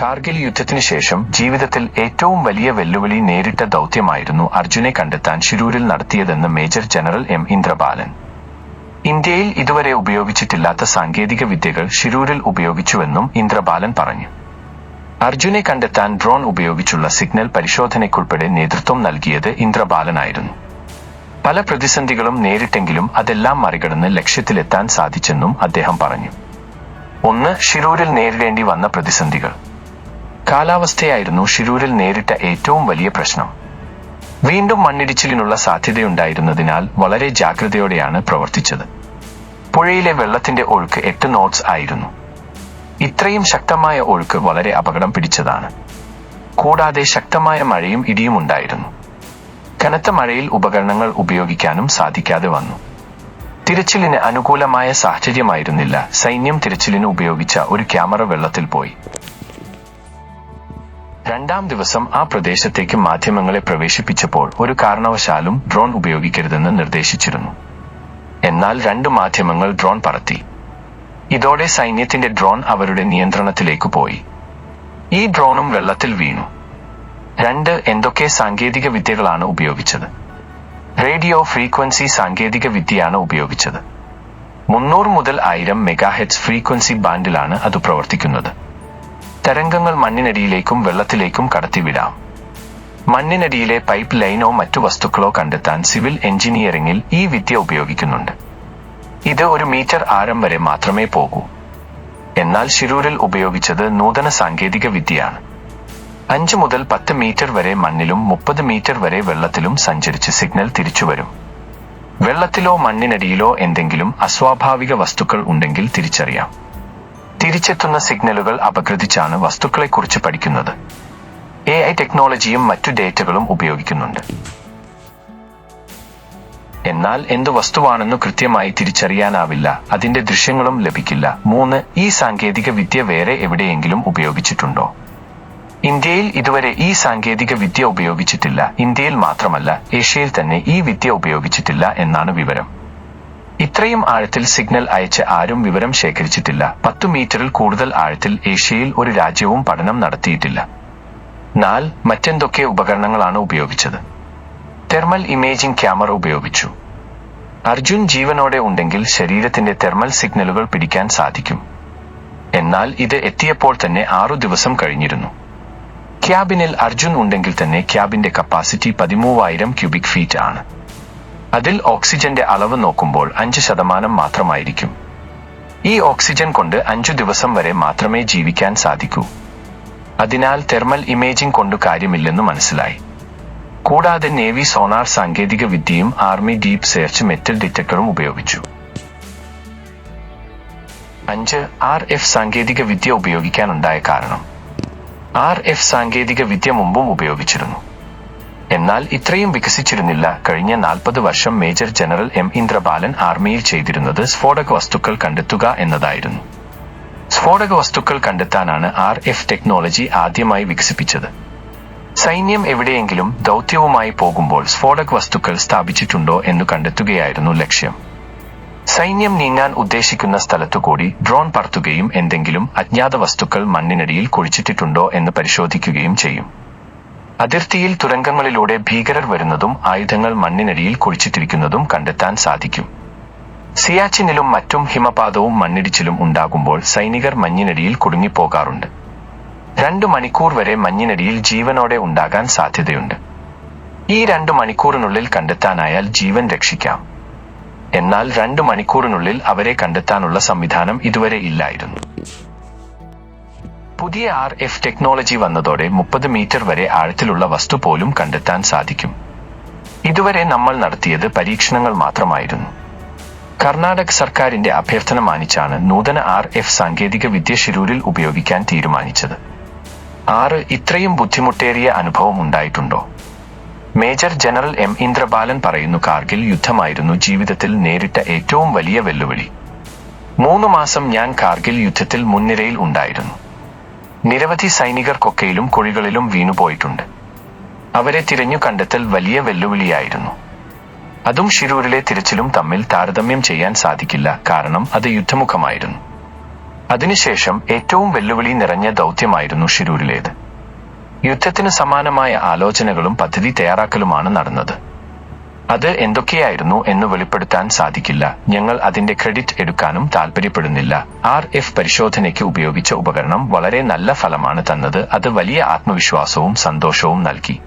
കാർഗിൽ യുദ്ധത്തിനു ശേഷം ജീവിതത്തിൽ ഏറ്റവും വലിയ വെല്ലുവിളി നേരിട്ട ദൗത്യമായിരുന്നു അർജുനെ കണ്ടെത്താൻ ശിരൂരിൽ നടത്തിയതെന്ന് മേജർ ജനറൽ എം ഇന്ദ്രബാലൻ. ഇന്ത്യയിൽ ഇതുവരെ ഉപയോഗിച്ചിട്ടില്ലാത്ത സാങ്കേതിക വിദ്യകൾ ശിരൂരിൽ ഉപയോഗിച്ചുവെന്നും ഇന്ദ്രബാലൻ പറഞ്ഞു. അർജുനെ കണ്ടെത്താൻ ഡ്രോൺ ഉപയോഗിച്ചുള്ള സിഗ്നൽ പരിശോധനയ്ക്കുൾപ്പെടെ നേതൃത്വം നൽകിയത് ഇന്ദ്രബാലനായിരുന്നു. പല പ്രതിസന്ധികളും നേരിട്ടെങ്കിലും അതെല്ലാം മറികടന്ന് ലക്ഷ്യത്തിലെത്താൻ സാധിച്ചെന്നും അദ്ദേഹം പറഞ്ഞു. ഒന്ന് ഷിരൂരിൽ നേരിടേണ്ടി വന്ന പ്രതിസന്ധികൾ. കാലാവസ്ഥയായിരുന്നു ഷിരൂരിൽ നേരിട്ട ഏറ്റവും വലിയ പ്രശ്നം. വീണ്ടും മണ്ണിടിച്ചിലിനുള്ള സാധ്യതയുണ്ടായിരുന്നതിനാൽ വളരെ ജാഗ്രതയോടെയാണ് പ്രവർത്തിച്ചത്. പുഴയിലെ വെള്ളത്തിന്റെ ഒഴുക്ക് എട്ട് നോട്ട്സ് ആയിരുന്നു. ഇത്രയും ശക്തമായ ഒഴുക്ക് വളരെ അപകടം പിടിച്ചതാണ്. കൂടാതെ ശക്തമായ മഴയും ഇടിയും ഉണ്ടായിരുന്നു. കനത്ത മഴയിൽ ഉപകരണങ്ങൾ ഉപയോഗിക്കാനും സാധിക്കാതെ വന്നു. തിരച്ചിലിന് അനുകൂലമായ സാഹചര്യമായിരുന്നില്ല. സൈന്യം തിരച്ചിലിന് ഉപയോഗിച്ച ഒരു ക്യാമറ വെള്ളത്തിൽ പോയി. രണ്ടാം ദിവസം ആ പ്രദേശത്തേക്ക് മാധ്യമങ്ങളെ പ്രവേശിപ്പിച്ചപ്പോൾ ഒരു കാരണവശാലും ഡ്രോൺ ഉപയോഗിക്കരുതെന്ന് നിർദ്ദേശിച്ചിരുന്നു. എന്നാൽ രണ്ട് മാധ്യമങ്ങൾ ഡ്രോൺ പറത്തി. ഇതോടെ സൈന്യത്തിന്റെ ഡ്രോൺ അവരുടെ നിയന്ത്രണത്തിലേക്ക് പോയി. ഈ ഡ്രോണും വെള്ളത്തിൽ വീണു. രണ്ട് എന്തൊക്കെ സാങ്കേതിക വിദ്യകളാണ് ഉപയോഗിച്ചത്? റേഡിയോ ഫ്രീക്വൻസി സാങ്കേതിക വിദ്യയാണ് ഉപയോഗിച്ചത്. മുന്നൂറ് മുതൽ ആയിരം മെഗാഹെറ്റ്സ് ഫ്രീക്വൻസി ബാൻഡിലാണ് അത് പ്രവർത്തിക്കുന്നത്. തരംഗങ്ങൾ മണ്ണിനടിയിലേക്കും വെള്ളത്തിലേക്കും കടത്തിവിടാം. മണ്ണിനടിയിലെ പൈപ്പ് ലൈനോ മറ്റു വസ്തുക്കളോ കണ്ടെത്താൻ സിവിൽ എഞ്ചിനീയറിംഗിൽ ഈ വിദ്യ ഉപയോഗിക്കുന്നുണ്ട്. ഇത് ഒരു മീറ്റർ ആരം വരെ മാത്രമേ പോകൂ. എന്നാൽ ഷിരൂരിൽ ഉപയോഗിച്ചത് നൂതന സാങ്കേതിക വിദ്യയാണ്. അഞ്ച് മുതൽ പത്ത് മീറ്റർ വരെ മണ്ണിലും മുപ്പത് മീറ്റർ വരെ വെള്ളത്തിലും സഞ്ചരിച്ച് സിഗ്നൽ തിരിച്ചുവരും. വെള്ളത്തിലോ മണ്ണിനടിയിലോ എന്തെങ്കിലും അസ്വാഭാവിക വസ്തുക്കൾ ഉണ്ടെങ്കിൽ തിരിച്ചറിയാം. തിരിച്ചെത്തുന്ന സിഗ്നലുകൾ അപഗ്രഥിച്ചാണ് വസ്തുക്കളെക്കുറിച്ച് പഠിക്കുന്നത്. എ ഐ ടെക്നോളജിയും മറ്റു ഡേറ്റകളും ഉപയോഗിക്കുന്നുണ്ട്. എന്നാൽ എന്ത് വസ്തുവാണെന്ന് കൃത്യമായി തിരിച്ചറിയാനാവില്ല. അതിന്റെ ദൃശ്യങ്ങളും ലഭിക്കില്ല. മൂന്ന് ഈ സാങ്കേതിക വിദ്യ വേറെ എവിടെയെങ്കിലും ഉപയോഗിച്ചിട്ടുണ്ടോ? ഇന്ത്യയിൽ ഇതുവരെ ഈ സാങ്കേതിക വിദ്യ ഉപയോഗിച്ചിട്ടില്ല. ഇന്ത്യയിൽ മാത്രമല്ല ഏഷ്യയിൽ തന്നെ ഈ വിദ്യ ഉപയോഗിച്ചിട്ടില്ല എന്നാണ് വിവരം. ഇത്രയും ആഴത്തിൽ സിഗ്നൽ അയച്ച് ആരും വിവരം ശേഖരിച്ചിട്ടില്ല. പത്തു മീറ്ററിൽ കൂടുതൽ ആഴത്തിൽ ഏഷ്യയിൽ ഒരു രാജ്യവും പഠനം നടത്തിയിട്ടില്ല. നാല് മറ്റെന്തൊക്കെ ഉപകരണങ്ങളാണ് ഉപയോഗിച്ചത്? തെർമൽ ഇമേജിംഗ് ക്യാമറ ഉപയോഗിച്ചു. അർജുൻ ജീവനോടെ ഉണ്ടെങ്കിൽ ശരീരത്തിന്റെ തെർമൽ സിഗ്നലുകൾ പിടിക്കാൻ സാധിക്കും. എന്നാൽ ഇത് എത്തിയപ്പോൾ തന്നെ ആറു ദിവസം കഴിഞ്ഞിരുന്നു. ക്യാബിനിൽ അർജുൻ ഉണ്ടെങ്കിൽ തന്നെ ക്യാബിന്റെ കപ്പാസിറ്റി പതിമൂവായിരം ക്യൂബിക് ഫീറ്റ് ആണ്. അതിൽ ഓക്സിജന്റെ അളവ് നോക്കുമ്പോൾ അഞ്ച് ശതമാനം മാത്രമായിരിക്കും. ഈ ഓക്സിജൻ കൊണ്ട് അഞ്ചു ദിവസം വരെ മാത്രമേ ജീവിക്കാൻ സാധിക്കൂ. അതിനാൽ തെർമൽ ഇമേജിംഗ് കൊണ്ട് കാര്യമില്ലെന്ന് മനസ്സിലായി. കൂടാതെ നേവി സോണാർ സാങ്കേതിക വിദ്യയും ആർമി ഡീപ് സെർച്ച് മെറ്റൽ ഡിറ്റക്ടറും ഉപയോഗിച്ചു. അഞ്ച് ആർ എഫ് സാങ്കേതിക വിദ്യ ഉപയോഗിക്കാനുണ്ടായ കാരണം. ആർ എഫ് സാങ്കേതിക വിദ്യ മുമ്പും ഉപയോഗിച്ചിരുന്നു. എന്നാൽ ഇത്രയും വികസിച്ചിരുന്നില്ല. കഴിഞ്ഞ നാൽപ്പത് വർഷം മേജർ ജനറൽ എം ഇന്ദ്രബാലൻ ആർമിയിൽ ചെയ്തിരുന്നത് സ്ഫോടക വസ്തുക്കൾ കണ്ടെത്തുക എന്നതായിരുന്നു. സ്ഫോടക വസ്തുക്കൾ കണ്ടെത്താനാണ് ആർ എഫ് ടെക്നോളജി ആദ്യമായി വികസിപ്പിച്ചത്. സൈന്യം എവിടെയെങ്കിലും ദൗത്യവുമായി പോകുമ്പോൾ സ്ഫോടക വസ്തുക്കൾ സ്ഥാപിച്ചിട്ടുണ്ടോ എന്ന് കണ്ടെത്തുകയായിരുന്നു ലക്ഷ്യം. സൈന്യം നീങ്ങാൻ ഉദ്ദേശിക്കുന്ന സ്ഥലത്തുകൂടി ഡ്രോൺ പറത്തുകയും എന്തെങ്കിലും അജ്ഞാത വസ്തുക്കൾ മണ്ണിനടിയിൽ കുഴിച്ചിട്ടിട്ടുണ്ടോ എന്ന് പരിശോധിക്കുകയും ചെയ്യും. അതിർത്തിയിൽ തുരങ്കങ്ങളിലൂടെ ഭീകരർ വരുന്നതും ആയുധങ്ങൾ മണ്ണിനടിയിൽ കുഴിച്ചിട്ടിരിക്കുന്നതും കണ്ടെത്താൻ സാധിക്കും. സിയാച്ചിനിലും മറ്റും ഹിമപാതവും മണ്ണിടിച്ചിലും ഉണ്ടാകുമ്പോൾ സൈനികർ മഞ്ഞിനടിയിൽ കുടുങ്ങിപ്പോകാറുണ്ട്. രണ്ടു മണിക്കൂർ വരെ മഞ്ഞിനടിയിൽ ജീവനോടെ ഉണ്ടാകാൻ സാധ്യതയുണ്ട്. ഈ രണ്ടു മണിക്കൂറിനുള്ളിൽ കണ്ടെത്താനായാൽ ജീവൻ രക്ഷിക്കാം. എന്നാൽ രണ്ടു മണിക്കൂറിനുള്ളിൽ അവരെ കണ്ടെത്താനുള്ള സംവിധാനം ഇതുവരെ ഇല്ലായിരുന്നു. പുതിയ ആർ എഫ് ടെക്നോളജി വന്നതോടെ മുപ്പത് മീറ്റർ വരെ ആഴത്തിലുള്ള വസ്തു പോലും കണ്ടെത്താൻ സാധിക്കും. ഇതുവരെ നമ്മൾ നടത്തിയത് പരീക്ഷണങ്ങൾ മാത്രമായിരുന്നു. കർണാടക സർക്കാരിന്റെ അഭ്യർത്ഥന മാനിച്ചാണ് നൂതന ആർ എഫ് സാങ്കേതിക വിദ്യ ഷിരൂരിൽ ഉപയോഗിക്കാൻ തീരുമാനിച്ചത്. ആറ് ഇത്രയും ബുദ്ധിമുട്ടേറിയ അനുഭവം ഉണ്ടായിട്ടുണ്ടോ? മേജർ ജനറൽ എം ഇന്ദ്രബാലൻ പറയുന്നു കാർഗിൽ യുദ്ധമായിരുന്നു ജീവിതത്തിൽ നേരിട്ട ഏറ്റവും വലിയ വെല്ലുവിളി. മൂന്ന് മാസം ഞാൻ കാർഗിൽ യുദ്ധത്തിൽ മുൻനിരയിൽ ഉണ്ടായിരുന്നു. നിരവധി സൈനികർ കൊക്കയിലും കുഴികളിലും വീണുപോയിട്ടുണ്ട്. അവരെ തിരഞ്ഞു കണ്ടെത്തൽ വലിയ വെല്ലുവിളിയായിരുന്നു. അതും ഷിരൂരിലെ തിരച്ചിലും തമ്മിൽ താരതമ്യം ചെയ്യാൻ സാധിക്കില്ല കാരണം അത് യുദ്ധമുഖമായിരുന്നു. അതിനുശേഷം ഏറ്റവും വെല്ലുവിളി നിറഞ്ഞ ദൗത്യമായിരുന്നു ഷിരൂരിലേത് യുദ്ധത്തിന് സമാനമായ ആലോചനകളും പദ്ധതി തയ്യാറാക്കലുമാണ് നടന്നത്. അത് എന്തൊക്കെയായിരുന്നു എന്ന് വെളിപ്പെടുത്താൻ സാധിക്കില്ല. ഞങ്ങൾ അതിന്റെ ക്രെഡിറ്റ് എടുക്കാനും താൽപര്യപ്പെടുന്നില്ല. ആർ എഫ് പരിശോധനയ്ക്ക് ഉപയോഗിച്ച ഉപകരണം വളരെ നല്ല ഫലമാണ് തന്നത്. അത് വലിയ ആത്മവിശ്വാസവും സന്തോഷവും നൽകി.